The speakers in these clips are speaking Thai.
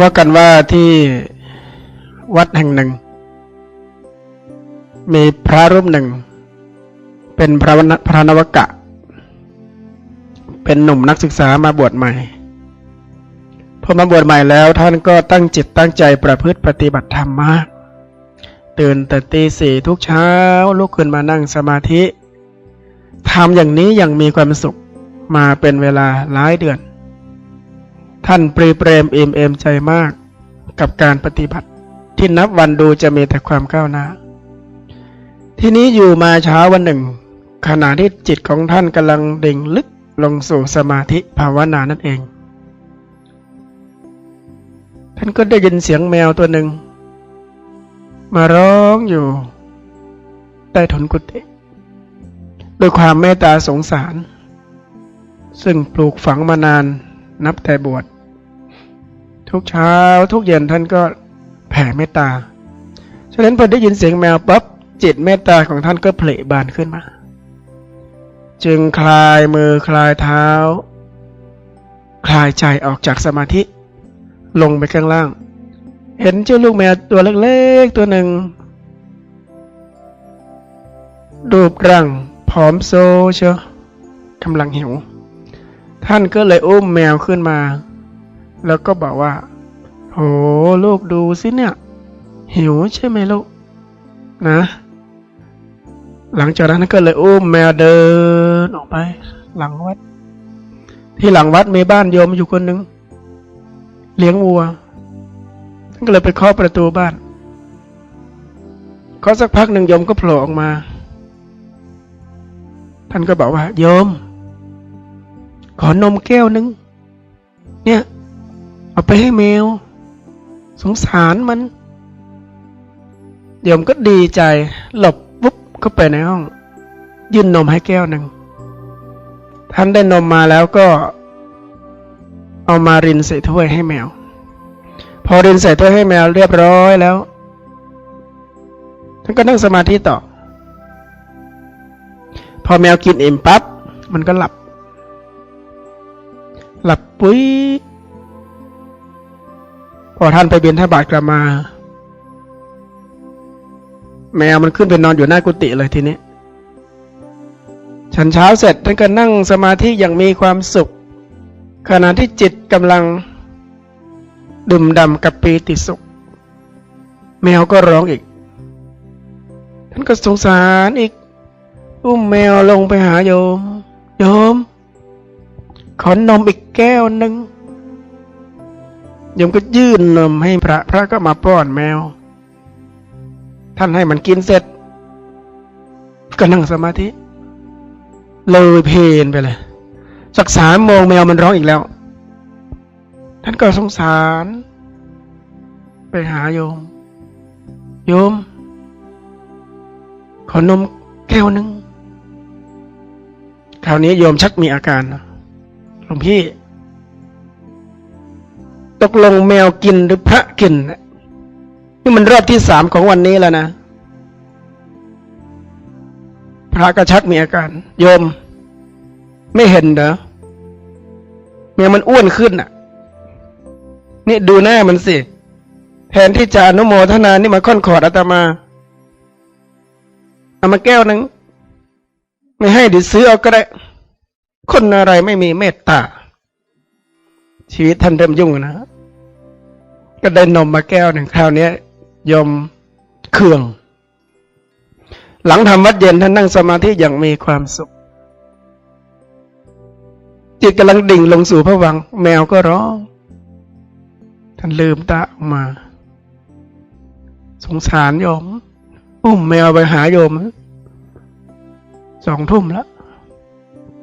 ว่ากันว่าที่วัดแห่งหนึ่ง มีพระรูปหนึ่ง เป็นพระวนพระนวกะ เป็นหนุ่มนักศึกษามาบวชใหม่พอมาบวชใหม่แล้วท่านก็ตั้งจิตตั้งใจประพฤติปฏิบัติธรรมมาก ตื่นแต่ตีสี่ทุกเช้า ลุกขึ้นมานั่งสมาธิทำอย่างนี้อย่างมีความสุขมาเป็นเวลาหลายเดือน ท่านปรีเปรมเอมเอมใจมากกับการปฏิบัติที่นับวันดูจะมีแต่ความก้าวหน้า ที่นี้อยู่มาเช้าวันหนึ่ง ขณะที่จิตของท่านกำลังเด่งลึกลงสู่สมาธิภาวนานั่นเอง ท่านก็ได้ยินเสียงแมวตัวหนึ่ง มาร้องอยู่ใต้ถุนกุฏิด้วยความเมตตาสงสาร ซึ่งปลูกฝังมานานนับแต่บวชทุกเช้าทุกเย็นท่านก็แผ่เมตตา ฉะนั้นพอได้ยินเสียงแมวปั๊บจิตเมตตาของท่านก็เผลบานขึ้นมา จึงคลายมือคลายเท้า คลายใจออกจากสมาธิ ลงไปข้างล่าง เห็นเจ้าลูกแมวตัวเล็กๆตัวหนึ่ง รูปร่างผอมโซเชียวกำลังหิว ท่านก็เลยอุ้มแมวขึ้นมา แล้วก็บอกว่า โหลูกดูสิเนี่ย หิวใช่ไหมลูก นะ หลังจากนั้นก็เลยอุ้มแมวเดินออกไป หลังวัด ที่หลังวัดมีบ้านโยมอยู่คนหนึ่งเลี้ยงวัว ก็เลยไปเคาะประตูบ้านเคาะสักพักหนึ่งโยมก็โผล่ออกมา ท่านก็บอกว่า โยม ขอนมแก้วหนึ่งเนี่ย เอาไปให้แมว สงสารมันโยมก็ดีใจ หลบปุ๊บเข้าไปในห้อง ยื่นนมให้แก้วหนึ่งท่านได้นมมาแล้วก็ เอามารินใส่ถ้วยให้แมว พอรินใส่ถ้วยให้แมวเรียบร้อยแล้วท่านก็นั่งสมาธิต่อ พอแมวกินอิ่มปั๊บมันก็หลับ หลับปุ้ยพอท่านไปเบียนทบาทกลับมา แมวมันขึ้นไปนอนอยู่หน้ากุฏิเลยทีนี้ฉันเช้าเสร็จท่านก็นั่งสมาธิอย่างมีความสุข ขณะที่จิตกำลัง ดื่มดำกับปีติสุข แมวก็ร้องอีก ท่านก็สงสารอีก อุ้มแมวลงไปหาโยม โยม ขอนมอีกแก้วหนึ่งโยมก็ยื่นนมให้พระพระก็มาป้อนแมว ท่านให้มันกินเสร็จ ก็นั่งสมาธิ เลยเพลนไปเลยสักสามโมงแมวมันร้องอีกแล้ว ท่านก็สงสาร ไปหาโยม โยม ขอนมแก้วหนึ่งคราวนี้โยมชักมีอาการหลวงพี่ ตกลงแมวกินหรือพระกินนี่มันรอบที่สามของวันนี้แล้วนะ พระก็ชักมีอาการ โยม ไม่เห็นเหรอแมวมันอ้วนขึ้นน่ะ นี่ดูหน้ามันสิ แทนที่จะอนุโมทนานี่มาค่อนขอดอาตมาเอามาแก้วหนึ่งไม่ให้เดี๋ยวซื้อเอาก็ได้ คนอะไรไม่มีเมตตา ชีวิตท่านเริ่มยุ่งนะ ก็ได้นมมาแก้วหนึ่งคราวนี้ยมเคือง หลังทำวัดเย็นท่านนั่งสมาธิอย่างมีความสุข จิตกำลังดิ่งลงสู่พระวัง แมวก็ร้อง ท่านลืมตาออกมา สงสารโยม อุ้มแมวไปหาโยมสองทุ่มแล้ว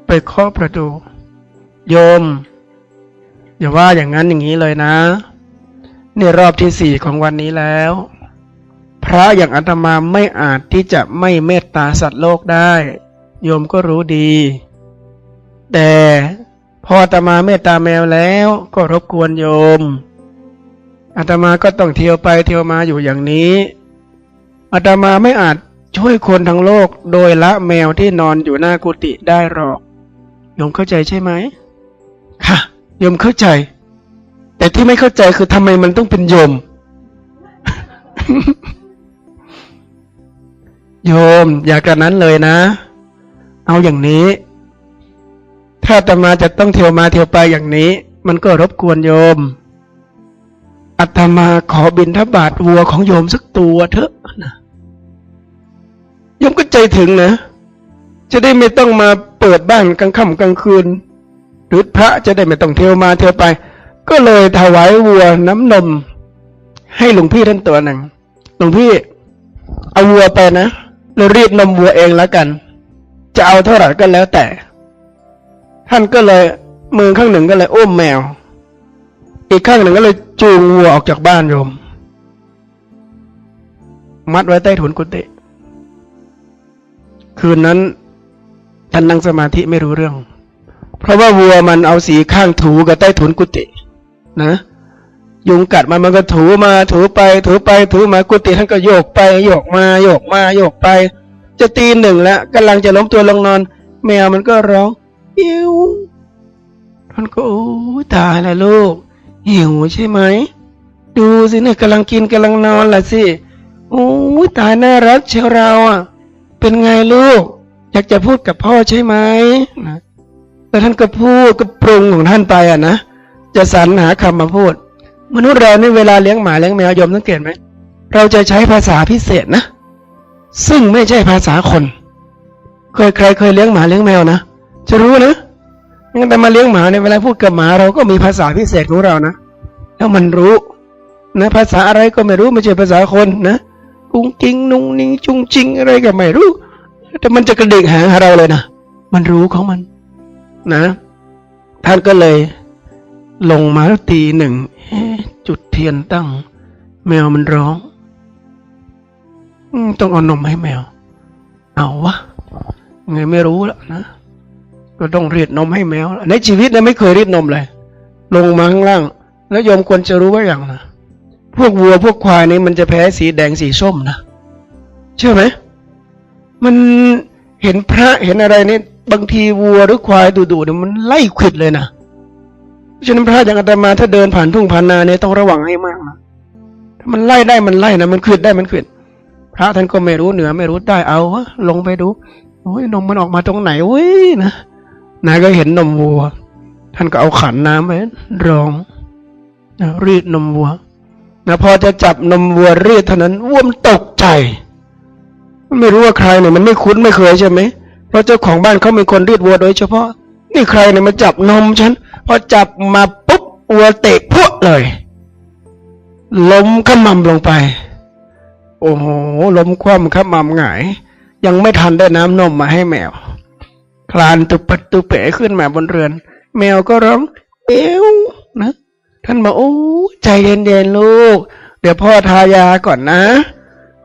ไปเคาะประตู โยม อย่าว่าอย่างนั้นอย่างนี้เลยนะนี่รอบที่สี่ของวันนี้แล้ว พระอย่างอาตมาไม่อาจที่จะไม่เมตตาสัตว์โลกได้ โยมก็รู้ดี แต่พออาตมาเมตตาแมวแล้วก็รบกวนโยม อาตมาก็ต้องเที่ยวไปเที่ยวมาอยู่อย่างนี้อาตมาไม่อาจช่วยคนทั้งโลกโดยละแมวที่นอนอยู่หน้ากุฏิได้หรอกโยมเข้าใจใช่ไหมค่ะโยมเข้าใจ แต่ที่ไม่เข้าใจคือทำไมมันต้องเป็นโยม โยม อย่ากระนั้นเลยนะ เอาอย่างนี้ ถ้าอาตมาจะต้องเที่ยวมาเที่ยวไปอย่างนี้ มันก็รบกวนโยม อาตมาขอบินทบาทวัวของโยมสักตัวเถอะนะโยมก็ใจถึงนะ จะได้ไม่ต้องมาเปิดบ้านกลางค่ำกลางคืน หรือพระจะได้ไม่ต้องเที่ยวมาเที่ยวไป ก็เลยถวายวัวน้ำนม ให้หลวงพี่ท่านตัวหนึ่งหลวงพี่เอาวัวไปนะแล้วรีดนมวัวเองแล้วกัน จะเอาเท่าไหร่ก็แล้วแต่ ท่านก็เลยมือข้างหนึ่งก็เลยอุ้มแมว อีกข้างหนึ่งก็เลยจูงวัวออกจากบ้านโยม มัดไว้ใต้ถุนกุฏิคืนนั้นท่านนั่งสมาธิไม่รู้เรื่อง เพราะว่าวัวมันเอาสีข้างถูกับใต้ถุนกุฏินะ ยุงกัดมันมันก็ถูมา ถูไป ถูไป ถูมากุฏิท่านก็โยกไป โยกมา โยกมา โยกไป จะตีหนึ่งแล้วกำลังจะล้มตัวลงนอน แมวมันก็ร้องอิวท่านก็โอ้ตายแล้วลูก หิวใช่ไหม ดูสิเนี่ยกำลังกินกำลังนอนล่ะสิโอ้ยตายน่ารักเชียวเราอะ เป็นไงลูก อยากจะพูดกับพ่อใช่ไหมนะแต่ท่านก็พูดก็ปรุงของท่านไปอะนะจะสรรหาคำมาพูด มนุษย์เราในเวลาเลี้ยงหมาเลี้ยงแมวยอมสังเกตไหมเราจะใช้ภาษาพิเศษนะ ซึ่งไม่ใช่ภาษาคน เคยใครเคยเลี้ยงหมาเลี้ยงแมวนะจะรู้นะ งั้นแต่มาเลี้ยงหมาในยเวลาพูดกับหมาเราก็มีภาษาพิเศษของเรานะแล้วมันรู้นะภาษาอะไรก็ไม่รู้ไม่ใช่ภาษาคนนะกุ้งกิ้งนุ่งนิงจุงจิงอะไรก็ไม่รู้ แต่มันจะกระดิกหางหาเราเลยนะมันรู้ของมัน นะ ท่านก็เลย ลงมาตีหนึ่งจุดเทียนตั้ง แมวมันร้องต้องเอานมให้แมว เอาวะไงไม่รู้แล้วนะ ก็ต้องรีดนมให้แมว ในชีวิตเนี่ยไม่เคยรีดนมเลย ลงมาข้างล่าง แล้วยมควรจะรู้ว่าอย่างนะพวกวัวพวกควายนี่มันจะแพ้สีแดงสีส้มนะเชื่อไหมมันเห็นพระเห็นอะไรนี่บางทีวัวหรือควายดุๆเนี่ยมันไล่ขิดเลยนะฉะนั้นพระอย่างอาตมาถ้าเดินผ่านทุ่งผ่านนาเนี่ยต้องระวังให้มากนะถ้ามันไล่ได้มันไล่นะมันขิดได้มันขิดพระท่านก็ไม่รู้เหนือไม่รู้ใต้เอาวะลงไปดูโอ้ยนมมันออกมาตรงไหนเว้ยนะ นายก็เห็นนมวัว ท่านก็เอาขันน้ำไปรองนะรีดนมวัวนะพอจะจับนมวัวรีดเท่านั้นวัวมันตกใจ ไม่รู้ว่าใครเนี่ยมันไม่คุ้นไม่เคยใช่ไหมเพราะเจ้าของบ้านเขามีคนรีดวัวโดยเฉพาะ นี่ใครเนี่ยมาจับนมฉันพอจับมาปุ๊บวัวเตะพวกเลยล้มขมำลงไป โอ้โหล้มคว่ำขมำหงาย ยังไม่ทันได้น้ำนมมาให้แมว คลานตุปัดตุเป๋ขึ้นมาบนเรือน แมวก็ร้องเอวนะ ท่านบอกโอ้ใจเย็นๆลูก เดี๋ยวพ่อทายาก่อนนะ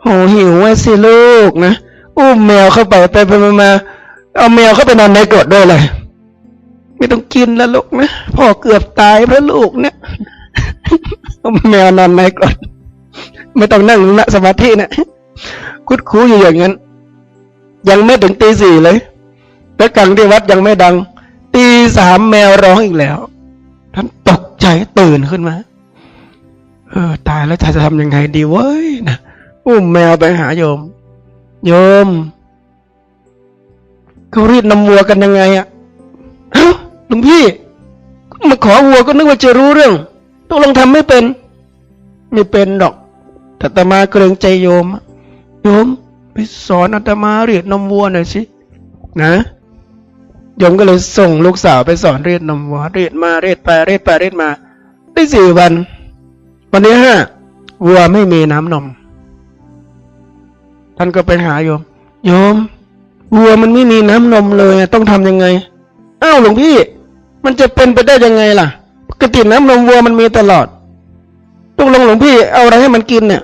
โหหิวอะสิลูกนะอุ้มแมวเข้าไปไปไปมาเอาแมวเข้าไปนอนในกรดด้วยเลยไม่ต้องกินแล้วลูกนะพ่อเกือบตายเพราะลูกเนี่ยเอาแมวนอนในกรดไม่ต้องนั่งนะสมาธินะคุดคูอยู่อย่างนั้น ยังไม่ถึงตีสี่เลย แล้วกังที่วัดยังไม่ดัง ตีสามแมวร้องอีกแล้ว ท่านตกใจตื่นขึ้นมา เออ ตายแล้วจะทำยังไงดีเว้ยนะอุ้มแมวไปหาโยม โยมเขารีดนำวัวกันยังไงอะหลวงพี่มาขอวัวก็นึกว่าจะรู้เรื่องต้องลองทำไม่เป็น ไม่เป็นดอกแต่ตมาเกรงใจโยม โยมไปสอนอาตมาเรียดนมวัวหน่อยสิ นะ โยมก็เลยส่งลูกสาวไปสอนเรียดนมวัวเรียดมาเรียดไปเรียดไปเรียดมา ได้สี่วัน วันนี้ห้าวัวไม่มีน้ำนม ท่านก็ไปหาโยม โยม วัวมันไม่มีน้ำนมเลยต้องทำยังไงอ้าวหลวงพี่ มันจะเป็นไปได้ยังไงล่ะปกติน้ำนมวัวมันมีตลอดตกลงหลวงพี่เอาอะไรให้มันกินเนี่ย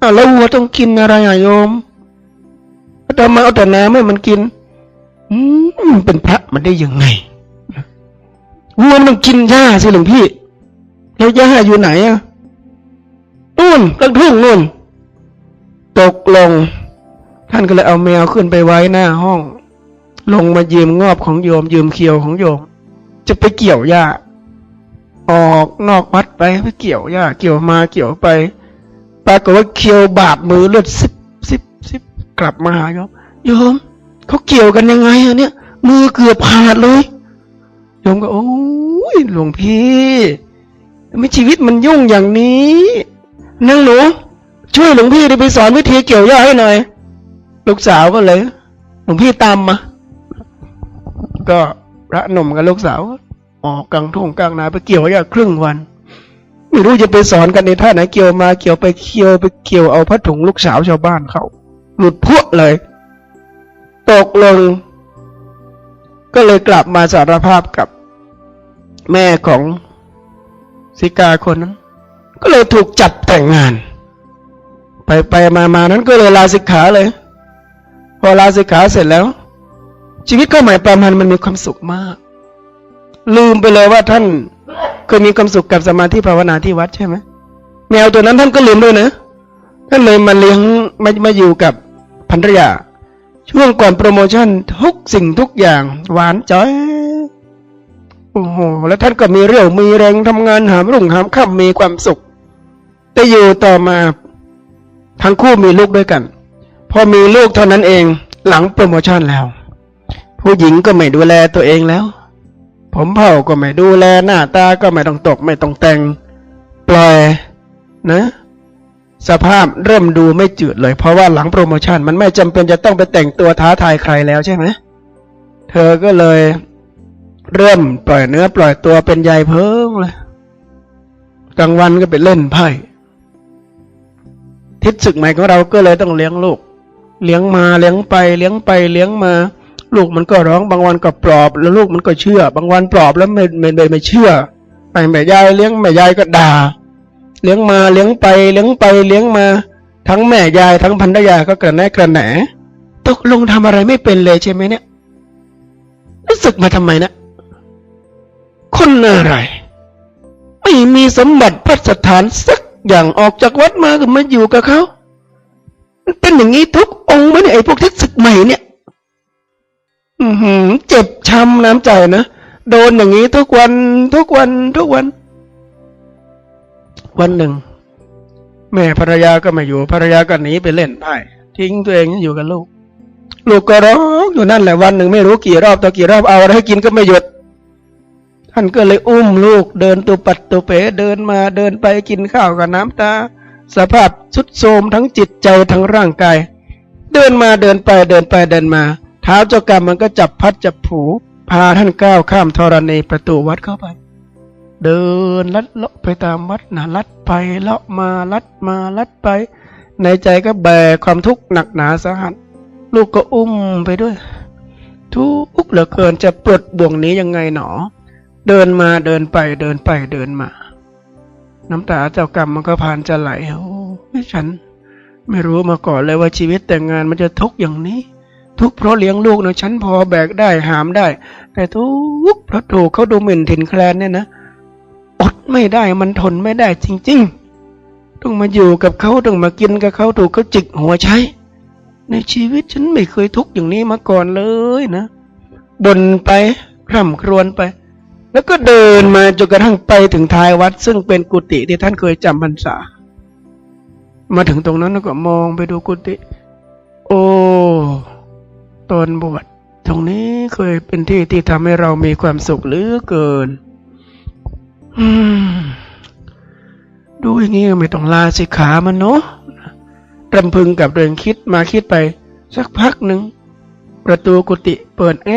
อ้าวแล้ววัวต้องกินอะไรอะโยมอาตมาเอาแต่น้ำให้มันกิน มันเป็นพระมันได้ยังไงวัวมันต้องกินหญ้าสิหลวงพี่ แล้วหญ้าอยู่ไหนอะนู่นกลางทุ่งนู่น ตกลง ท่านก็เลยเอาแมวขึ้นไปไว้หน้าห้อง ลงมายืมงอบของโยม ยืมเคียวของโยม จะไปเกี่ยวหญ้า ออกนอกวัดไปไปเกี่ยวหญ้า เกี่ยวมาเกี่ยวไป ปรากฏว่าเคียวบาดมือเลือดซิบซิบซิบกลับมาหาโยมโยม เขาเกี่ยวกันยังไงอะเนี่ย มือเกือบขาดเลยโยมก็โอ้ยหลวงพี่ไม่ชีวิตมันยุ่งอย่างนี้นั่งหนูช่วยหลวงพี่ได้ไปสอนวิธีเกี่ยวหญ้าให้หน่อย ลูกสาวก็เลย หลวงพี่ตามมา ก็พระหนุ่มกับลูกสาวออกกลางทุ่งกลางนาไปเกี่ยวหญ้าครึ่งวัน ไม่รู้จะไปสอนกันในท่าไหนเกี่ยวมาเกี่ยวไปเกี่ยวไปเกี่ยวเอาผ้าถุงลูกสาวชาวบ้านเขาหลุดพวกเลย ตกลง ก็เลยกลับมาสารภาพกับแม่ของสิกาคนนั้น ก็เลยถูกจับแต่งงาน ไปไปมามานั้นก็เลยลาสิกขาเลย พอลาสิกขาเสร็จแล้ว ชีวิตก็หมายประมาณมันมีความสุขมาก ลืมไปเลยว่าท่านเคยมีความสุขกับสมาธิภาวนาที่วัดใช่ไหมแมวตัวนั้นท่านก็ลืมด้วยนะท่านเลยมาเลี้ยงมามาอยู่กับภรรยา ช่วงก่อนโปรโมชั่นทุกสิ่งทุกอย่าง หวานจ้อยโอ้โหแล้วท่านก็มีเรี่ยวมีแรงทำงานหามรุ่งหามค่ำมีความสุข แต่อยู่ต่อมาทั้งคู่มีลูกด้วยกัน พอมีลูกเท่านั้นเองหลังโปรโมชั่นแล้ว ผู้หญิงก็ไม่ดูแลตัวเองแล้ว ผมเผ่าก็ไม่ดูแลหน้าตาก็ไม่ต้องตกไม่ต้องแต่ง ปล่อยนะ สภาพเริ่มดูไม่จืดเลย เพราะว่าหลังโปรโมชั่นมันไม่จำเป็นจะต้องไปแต่งตัวท้าทายใครแล้วใช่ไหมเธอก็เลยเริ่มปล่อยเนื้อปล่อยตัวเป็นใยเพิ่งเลยกลางวันก็ไปเล่นไพ่ทิศศึกใหม่ของเราก็เลยต้องเลี้ยงลูก เลี้ยงมาเลี้ยงไป เลี้ยงไปเลี้ยงมา ลูกมันก็ร้องบางวันก็ปลอบ แล้วลูกมันก็เชื่อ บางวันปลอบแล้วไม่ไม่ไม่ไม่เชื่อไปแม่ยายเลี้ยงแม่ยายก็ด่า เลี้ยงมาเลี้ยงไปเลี้ยงไปเลี้ยงมา ทั้งแม่ยายทั้งพันธยาก็กระแนกระแหนตกลงทำอะไรไม่เป็นเลยใช่ไหมเนี่ยรู้สึกมาทำไมนะคนอะไร ไม่มีสมบัติพัสถานสักอย่างออกจากวัดมาก็มาอยู่กับเขามันเป็นอย่างนี้ทุกองค์ไหมเนี่ยไอ้พวกที่ศึกใหม่เนี่ย อืเจ็บช้ำน้ำใจนะโดนอย่างนี้ทุกวันทุกวันทุกวัน วันหนึ่ง แม่ภรรยาก็ไม่อยู่ภรรยาก็หนีไปเล่นไพ่ทิ้งตัวเองอยู่กับลูก ลูกก็ร้องอยู่นั่นแหละวันหนึ่งไม่รู้กี่รอบต่อกี่รอบเอาอะไรให้กินก็ไม่หยุด ท่านก็เลยอุ้มลูกเดินตัวปัดตัวเป๋เดินมาเดินไปกินข้าวกับน้ำตา สภาพสุดโทรมทั้งจิตใจทั้งร่างกาย เดินมาเดินไปเดินไปเดินมาเท้าเจ้ากรรมมันก็จับพัดจับผูพาท่านก้าวข้ามธรณีประตูวัดเข้าไป เดินลัดเลาะไปตามวัดนะลัดไปเลาะมาลัดมาลัดไป ในใจก็แบกความทุกข์หนักหนาสาหัส ลูกก็อุ้มไปด้วย ทุกข์เหลือเกินจะปลดบ่วงนี้ยังไงหนอ เดินมาเดินไปเดินไปเดินมา น้ำตาเจ้ากรรมมันก็ผ่านจะไหลโอ้ยฉัน ไม่รู้มาก่อนเลยว่าชีวิตแต่งงานมันจะทุกข์อย่างนี้ ทุกข์เพราะเลี้ยงลูกนะฉันพอแบกได้หามได้ แต่ทุกข์เพราะถูกเขาดูหมิ่นถิ่นแคลนเนี่ยนะ อดไม่ได้มันทนไม่ได้จริง ๆ ต้องมาอยู่กับเขาต้องมากินกับเขาถูกเขาจิกหัวใช้ ในชีวิตฉันไม่เคยทุกข์อย่างนี้มาก่อนเลยนะบ่นไปคร่ำครวญไป แล้วก็เดินมาจนกระทั่งไปถึงท้ายวัด ซึ่งเป็นกุฏิที่ท่านเคยจำพรรษา มาถึงตรงนั้นแล้วก็มองไปดูกุฏิโอ้ตอนบวชตรงนี้เคยเป็นที่ที่ทำให้เรามีความสุขเหลือเกิน ดูอย่างนี้ไม่ต้องลาสิขามันเนาะรำพึงกับเรื่องคิดมาคิดไป สักพักหนึ่ง ประตูกุฏิเปิดแอ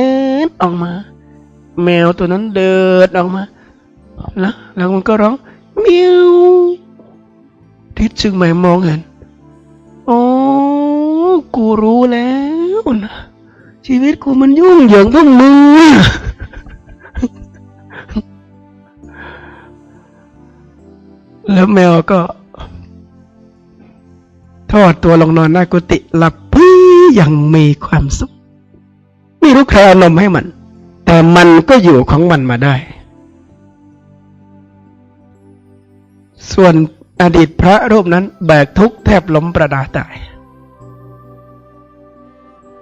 ดออกมา แมวตัวนั้นเดินออกมา แล้วแล้วมันก็ร้องเมียวทิศจึงไม่มองเห็นโอ้กูรู้แล้วนะชีวิตกูมันยุ่งเหยิงพวกมึง แล้วแมวก็ทอดตัวลงนอนหน้ากุฏิหลับปี้อย่างมีความสุข ไม่รู้ใครเอานมให้มัน แต่มันก็อยู่ของมันมาได้ ส่วนอดีตพระรูปนั้นแบกทุกข์แทบล้มประดาตาย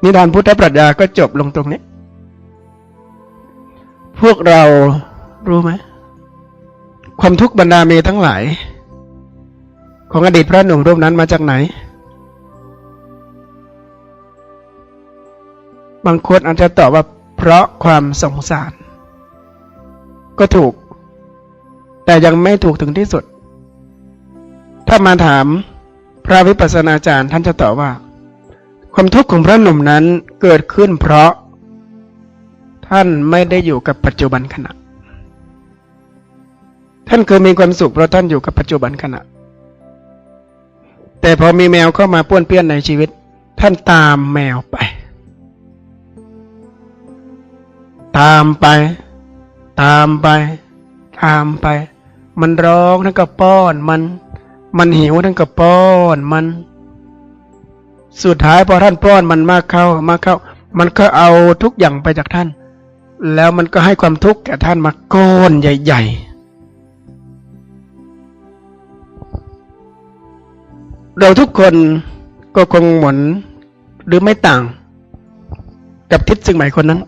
นิทานพุทธปรัชญาก็จบลงตรงนี้ พวกเรารู้ไหม ความทุกข์บรรดาเมทั้งหลาย ของอดีตพระหนุ่มรูปนั้นมาจากไหน บางคนอาจจะตอบว่าเพราะความสงสาร ก็ถูก แต่ยังไม่ถูกถึงที่สุด ถ้ามาถามพระวิปัสสนาจารย์ท่านจะตอบว่า ความทุกข์ของพระหนุ่มนั้นเกิดขึ้นเพราะ ท่านไม่ได้อยู่กับปัจจุบันขณะ ท่านเคยมีความสุขเพราะท่านอยู่กับปัจจุบันขณะ แต่พอมีแมวเข้ามาป้วนเปี้ยนในชีวิต ท่านตามแมวไป ตามไป ตามไป ตามไป มันร้องท่านก็ป้อนมัน มันหิวท่านก็ป้อนมัน สุดท้ายพอท่านป้อนมันมากเข้ามากเข้า มันก็เอาทุกอย่างไปจากท่าน แล้วมันก็ให้ความทุกข์แก่ท่านมาก้อนใหญ่ ๆ เราทุกคนก็คงเหมือนหรือไม่ต่าง กับทิศซึ่งหมายคนนั้น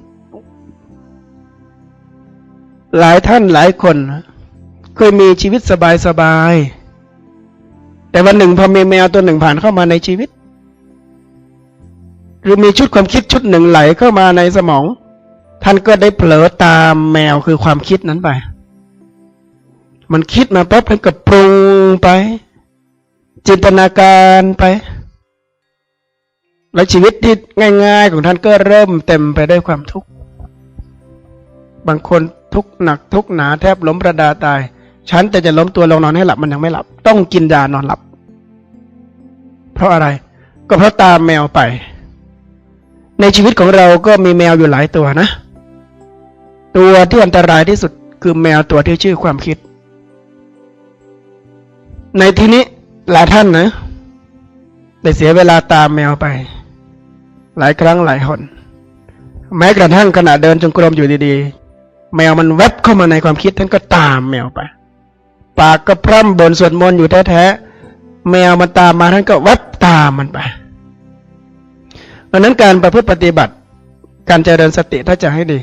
หลายท่านหลายคน เคยมีชีวิตสบายๆแต่วันหนึ่งพอมีแมวตัวหนึ่งผ่านเข้ามาในชีวิต หรือมีชุดความคิดชุดหนึ่งไหลเข้ามาในสมอง ท่านก็ได้เผลอตามแมวคือความคิดนั้นไป มันคิดมาปั๊บท่านก็ปรุงไป จินตนาการไป แล้วชีวิตที่ง่าย ๆ ของท่านก็เริ่มเต็มไปด้วยความทุกข์ บางคนทุกข์หนักทุกข์หนาแทบล้มประดาตาย ฉันแต่จะล้มตัวลงนอนให้หลับมันยังไม่หลับ ต้องกินยานอนหลับ เพราะอะไร ก็เพราะตามแมวไป ในชีวิตของเราก็มีแมวอยู่หลายตัวนะ ตัวที่อันตรายที่สุดคือแมวตัวที่ชื่อความคิด ในที่นี้ หลายท่านนะได้เสียเวลาตามแมวไป หลายครั้งหลายหนแม้กระทั่งขณะเดินจงกรมอยู่ดีๆ แมวมันแวบเข้ามาในความคิดท่านก็ตามแมวไป ปากก็พร่ำบนสวดมนต์อยู่แท้ๆแมวมันตามมาท่านก็แวบตามมันไปดังนั้นการประพฤติปฏิบัติ การเจริญสติถ้าจะให้ดี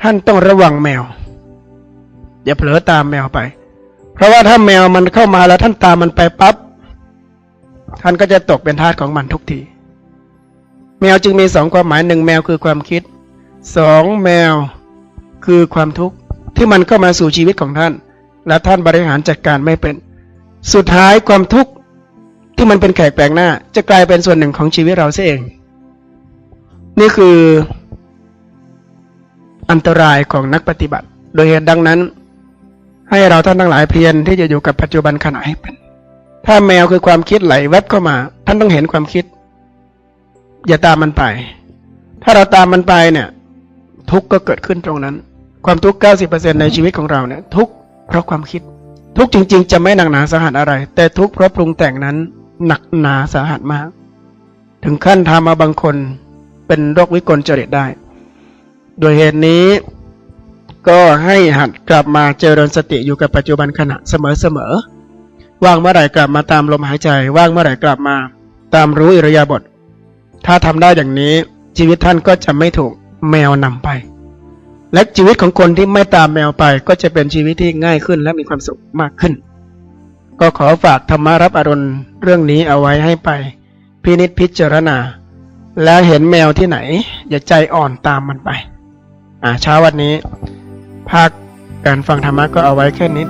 ท่านต้องระวังแมว อย่าเผลอตามแมวไป เพราะว่าถ้าแมวมันเข้ามาแล้วท่านตามมันไปปั๊บ ท่านก็จะตกเป็นทาสของมันทุกที แมวจึงมีสองความหมายหนึ่งแมวคือความคิดสองแมวคือความทุกข์ที่มันเข้ามาสู่ชีวิตของท่าน และท่านบริหารจัดการไม่เป็น สุดท้ายความทุกข์ที่มันเป็นแขกแปลกหน้า จะกลายเป็นส่วนหนึ่งของชีวิตเราเสียเอง นี่คืออันตรายของนักปฏิบัติ โดยเหตุดังนั้น ให้เราท่านทั้งหลายเพียรที่จะอยู่กับปัจจุบันขณะให้เป็น ถ้าแมวคือความคิดไหลแวบเข้ามา ท่านต้องเห็นความคิด อย่าตามมันไป ถ้าเราตามมันไปเนี่ย ทุกข์ก็เกิดขึ้นตรงนั้น ความทุกข์90%ในชีวิตของเราเนี่ย ทุกข์เพราะความคิด ทุกข์จริง ๆ จะไม่หนักหนาสาหัสอะไร แต่ทุกข์เพราะปรุงแต่งนั้น หนักหนาสาหัสมาก ถึงขั้นทำมาบางคนเป็นโรควิกลจริตได้ โดยเหตุนี้ก็ให้หัดกลับมาเจริญสติอยู่กับปัจจุบันขณะเสมอๆ ว่างเมื่อไหร่กลับมาตามลมหายใจ ว่างเมื่อไหร่กลับมา ตามรู้อิริยาบถถ้าทำได้อย่างนี้ชีวิตท่านก็จะไม่ถูกแมวนำไป และชีวิตของคนที่ไม่ตามแมวไปก็จะเป็นชีวิตที่ง่ายขึ้นและมีความสุขมากขึ้น ก็ขอฝากธรรมารับอรุณเรื่องนี้เอาไว้ให้ไป พินิจพิจารณา แล้วเห็นแมวที่ไหน อย่าใจอ่อนตามมันไป อ่าเช้าวันนี้ ภาคการฟังธรรมะก็เอาไว้แค่นี้